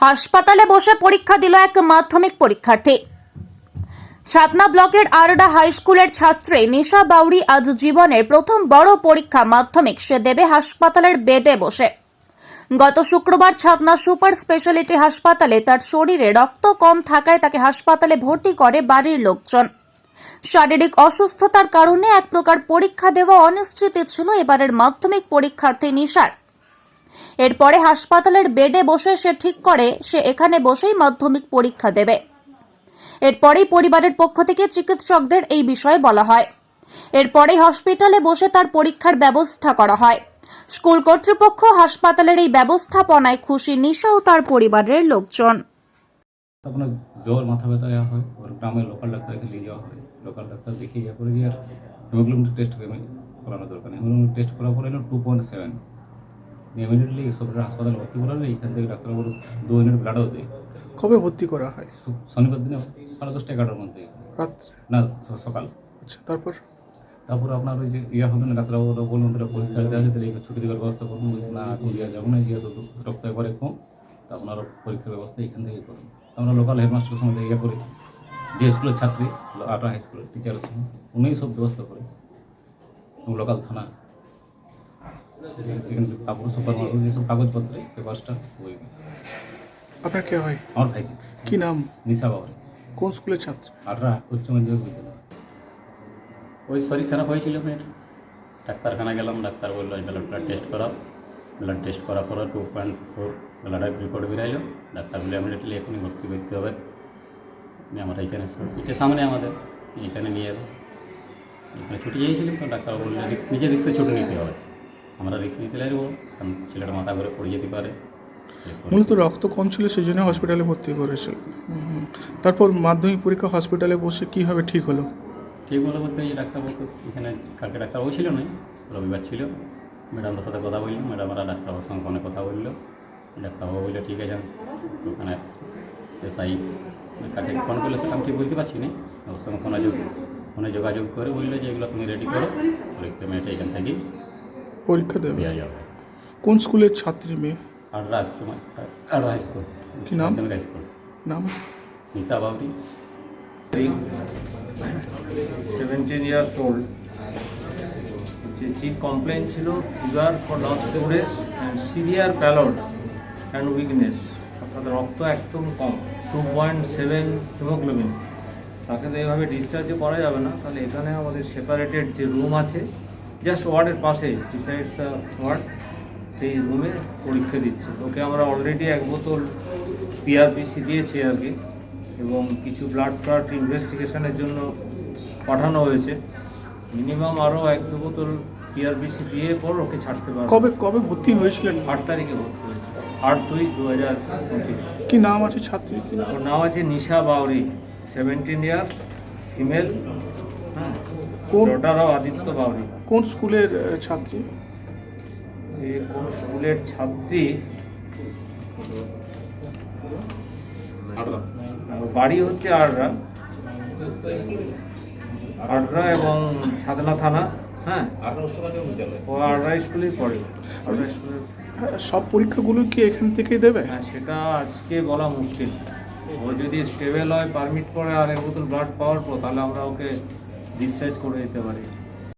হাসপাতালে বসে পরীক্ষা দিল এক মাধ্যমিক পরীক্ষার্থী। ছাতনা ব্লকের আরডা হাই স্কুলের ছাত্রী নিশা বাউরি আজ জীবনের প্রথম বড় পরীক্ষা মাধ্যমিক সে দেবে হাসপাতালের বেডে বসে। গত শুক্রবার ছাতনা সুপার স্পেশালিটি হাসপাতালে তার শরীরে রক্ত কম থাকায় তাকে হাসপাতালে ভর্তি করে বাড়ির লোকজন। শারীরিক অসুস্থতার কারণে এক প্রকার পরীক্ষা দেওয়া অনিশ্চিত ছিল এবারের মাধ্যমিক পরীক্ষার্থী নিশার। এরপরে হাসপাতালের বেডে বসে সে ঠিক করে, সে এখানে বসেই মাধ্যমিক পরীক্ষা দেবে। এরপরেই পরিবারের পক্ষ থেকে চিকিৎসকদের এই বিষয়ে বলা হয়। এরপরেই হসপিটালে বসে তার পরীক্ষার ব্যবস্থা করা হয়। স্কুল কর্তৃপক্ষ হাসপাতালের এই ব্যবস্থাপনায় খুশি নিশা ও তার পরিবারের লোকজন। জ্বর, মাথা ব্যথা হয়, ওর গ্রামে লোকাল ডাক্তারকে নিয়ে যাওয়া হয়। লোকাল ডাক্তার দেখে করে দিয়ে আর হিমোগ্লোবিন টেস্ট করানো দরকার হিমোগ্লোবিন টেস্ট করার পরে টু পয়েন্ট সেভেন ইমিডিয়েটলি সরকারি হাসপাতালে ভর্তি করালে এইখান থেকে ডাক্তারবাবু দু ইউনিট ব্লাডও দেয় কবে ভর্তি করা হয়? শনিবার দিনে সাড়ে দশটা এগারোটার মধ্যে। রাত্রে? না সকাল। আচ্ছা তারপর? তারপরে আপনার ওই যে ইয়া হবে না ডাক্তারবাবু বলুন ওটা পরীক্ষা আছে তাহলে ছুটি দেওয়ার ব্যবস্থা করুন। বলছি না এখন দেওয়া যাবে না যেহেতু রক্ত একবারে কম তা আপনার পরীক্ষার ব্যবস্থা এখান থেকে করুন। আমরা লোকাল হেডমাস্টারের সঙ্গে ইয়ে করি যে স্কুলের ছাত্রী আটা হাই স্কুলের টিচারের সঙ্গে উনিই সব ব্যবস্থা করে। লোকাল থানা এখানে তারপরে সুপার মার্কেট যেসব কাগজপত্র পেপারসটা ওই আপনার কে হয়? আমার ভাইছি কি নাম? নিশা বাবরে কোন স্কুলের ছাত্র? আটরা উচ্চ মাধ্যমিক বিদ্যালয়। ওই শরীর খারাপ হয়েছিল মেয়ের। ডাক্তারখানা গেলাম ডাক্তার বলল ব্লাড ব্লাড টেস্ট করাও। ব্লাড টেস্ট করার পরে টু পয়েন্ট ফোর ব্লাডের রিপোর্ট বেরাইলো ডাক্তার বলে ইমিডিয়েটলি এখনই ভর্তি করতে হবে। আমরা এখানে এটা সামনে আমাদের এখানে নিয়ে যাব এখানে ছুটি চেয়েছিলাম তো ডাক্তার বলল রিক্স নিজের রিক্সে ছুটি নিতে হবে। আমরা রিক্স নিতে লাগবো কারণ ছেলেটা মাথা করে পড়ে যেতে পারে। মূলত রক্ত কম ছিল সেই জন্য হসপিটালে ভর্তি করেছিল। তারপর মাধ্যমিক পরীক্ষা হসপিটালে বসে কীভাবে ঠিক হলো? ঠিক হলো বলতে এই ডাক্তারবাবু এখানে কালকে ডাক্তারবাবু ছিল না রবিবার ছিল। ম্যাডামদের সাথে কথা বললাম ম্যাডামরা ডাক্তারবাবুর সঙ্গে ফোনে কথা বলল। ডাক্তারবাবু বলল ঠিক আছে ওখানে এসআই কাকে ফোন করলে সেটা আমি ঠিক বলতে পারছি না। ওর সঙ্গে ফোনে যোগ ফোনে যোগাযোগ করে বলল যে এগুলো তুমি রেডি করো পরীক্ষা মেয়েটা এখান থেকে পরীক্ষা দেবে। দেওয়া যাবে কোন স্কুলের ছাত্রী মেয়ে? আর রাত সময় আর হাই স্কুল। কি নাম? High school. নাম? Nisha Babri. Seventeen years old যে চিফ কমপ্লেন ছিল fever for last two days and severe pallor and weakness অর্থাৎ রক্ত একদম কম টু পয়েন্ট সেভেন হিমোগ্লোবিন তাকে তো এইভাবে ডিসচার্জও করা যাবে না তাহলে এখানে আমাদের সেপারেটেড যে রুম আছে জাস্ট ওয়ার্ডের পাশে ডিসাইডস ওয়ার্ড সেই রুমে পরীক্ষা দিচ্ছে। ওকে আমরা অলরেডি এক বোতল পিআরপিসি দিয়েছি আর কি এবং কিছু ব্লাড ফ্লাড ইনভেস্টিগেশনের জন্য পাঠানো হয়েছে। মিনিমাম আরও এক দু বোতল পিআরপিসি দিয়ে পর ওকে ছাড়তে পারব। কবে কবে ভর্তি হয়েছিলেন? আট তারিখে ভর্তি হয়েছে। আট দুই দু হাজার পঁচিশ। কি নাম আছে ছাত্রী ওর নাম আছে Nisha Bauri seventeen years female কোন ডটার অফ আদিত্য বাউরি। কোন স্কুলের ছাত্রী? এ কোন স্কুলের ছাত্রী? বাড়ি হচ্ছে আররা আররা এবং ছাদনা থানা হ্যাঁ? ও আররা স্কুলেই পড়ে। আররা স্কুলের হ্যাঁ, সব পরীক্ষাগুলো কি এখান থেকেই দেবে? হ্যাঁ সেটা আজকে বলা মুশকিল। ও যদি স্টেবল হয় পারমিট করে আর এক বোতল ব্লাড পাওয়ার পর তাহলে আমরা ওকে ডিসচার্জ করে দিতে পারি।